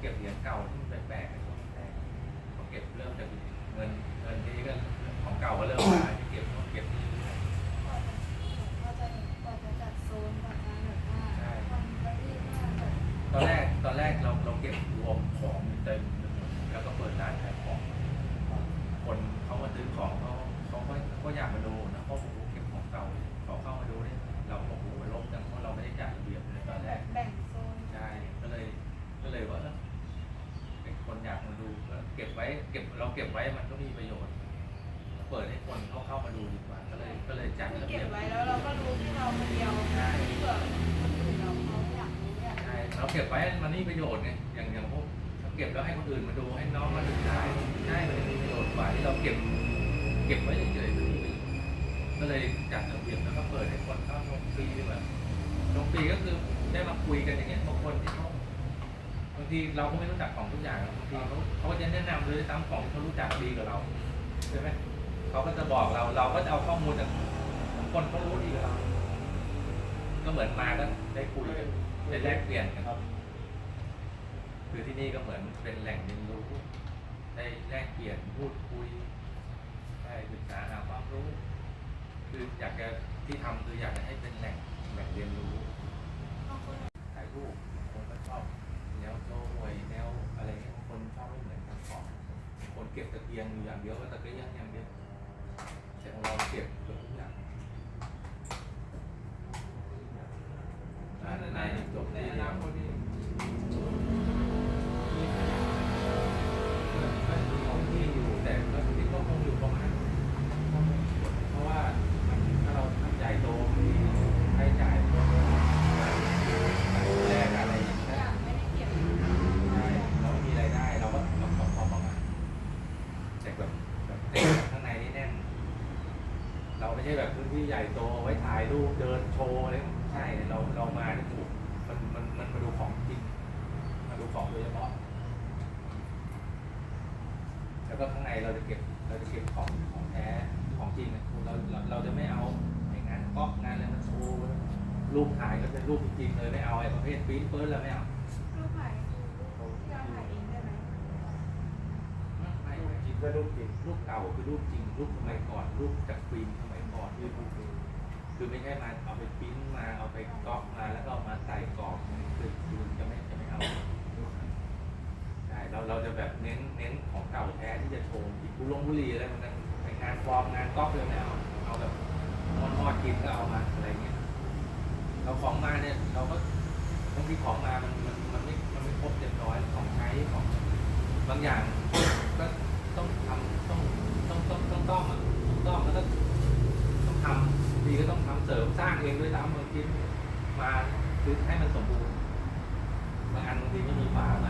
เก็บเหรียญเก่าที่มันแปลกๆในช่เก็บเริ่มจากเงินเงินที่ก็ของเก่าก็เริ่มมาที่เก็บก็เก็บที่ตอนแรกตอนแรกเราเราเก็บรวมของเต็มแล้วก็เปิดร้านขายของ คนเขามาซื้อของเขาเขาก็อยากมาดูนะเขา ก็เก็บไว้เก็บเราเก็บไว้มันก็มีประโยชน์ เปิดให้คนเขาเข้ามาดูดีกว่าก็เลยก็เลยจัดคือระเก็เบีบยบไว้แล้วเราก็รู้ที่เราคนเดียวเผื่อคนอื่นเราเขาอยากรู้อยากใช่เราเก็บไว้มันนี่ประโยชน์ไงอย่างอย่างพวกเราเก็บแล้วให้คนอื่นมาดูให้น้องมาดูได้ใช่มันมีประโยชน์กว่าที่เราเก็บ เก็บไว้เฉยๆมันมีประโยชน์ก็เลยจัดระเบียบแล้วก็เปิดให้คนเข้าชมฟรีแบบชมฟรีก็คือได้มาคุยกันอย่างเงี้ยบางคนที่เขาบางทีเราก็ไม่รู้จักของทุกอย่างบางทีเขาเขาก็จะแนะนำเลยตามของที่เขารู้จักดีกว่าเราใช่ไหมเขาก็จะบอกเรา เราก็จะเอาข้อมูลจากคนเขารู้ดีกว่าเรา ก็เหมือนมาก็ได้คุยกันได้แลกเปลี่ยนกันคือที่นี่ก็เหมือนเป็นแหล่งเรียนรู้ได้แลกเปลี่ยนพูดคุยได้ศึกษาหาความรู้ คืออยากจะที่ทำคืออยากจะให้เป็นแหล่งแหล่งเรียนรู้บางคนถ่ายรูป เก็บตะเกียงอยู่อย่างเดียวก็ตะเกียงอย่างเดียวแต่ของเราเก็บเกือบทุกอย่างอ่าในจบที่เดียวก็มีของที่อยู่แต่ก็คิดว่าคงอยู่ประมาณ เพราะว่ามันถ้าเราทำใหญ่โตมีค่าใช้จ่ายแรกอะไรอย่าง อ เงี้ย ยากไม่ได้เก็บ ใช่เราไม่มีรายได้เราก็เราก็พอประมาณแต่แบบแบบเต็มข้างในนี่แน่น เราไม่ใช่แบบพื้นที่ใหญ่โตไว้ถ่ายรูปเดินโชว์อะไรใช่เราเรามาที่ถูกมันมันมันมาดูของจริงมาดูของโดยเฉพาะแล้วก็ข้างในเราจะเก็บเราจะเก็บของของแท้ของจริงอะเราเราเราจะไม่เอาไอ้งานก๊อกงานอะไรมาโชว์รูปถ่ายก็เป็นรูปจริงๆเลยไม่เอาไอ้ประเภทปริ้นเปิ้ลเราไม่เอา รูปถ่ายคือรูปที่เราถ่ายเองได้ไหม ว่ารูปจริงรูปเก่าคือรูปจริงรูปสมัยก่อนรูปจากฟิล์มสมัยก่อนที่รูปคือไม่ใช่มาเอาไปปริ้นมาเอาไปก๊อปมาแล้วก็เอามาใส่กรอบคือคือจะไม่จะไม่เอาใช่เราเราจะแบบเน้นเน้นของเก่าแท้ที่จะโชว์อีกบุลงบุรีอะไรมันนั้นงานฟอร์มงานก๊อปเลยไม่เอาเอาแบบมอนมอดกินก็เอามาอะไรเงี้ยเราของมาเนี่ยเราก็บางทีของมามันมันมันไม่มันไม่ครบเต็มร้อยของใช้ของบางอย่างก็ ต้องต้องอะต้องต้องแล้วก็ต้องทำดีก็ต้องทำเสริมสร้างเองด้วยตามเมืองทีมาซื้อให้มันสมบูรณ์บางอันบางทีไม่มีฝามา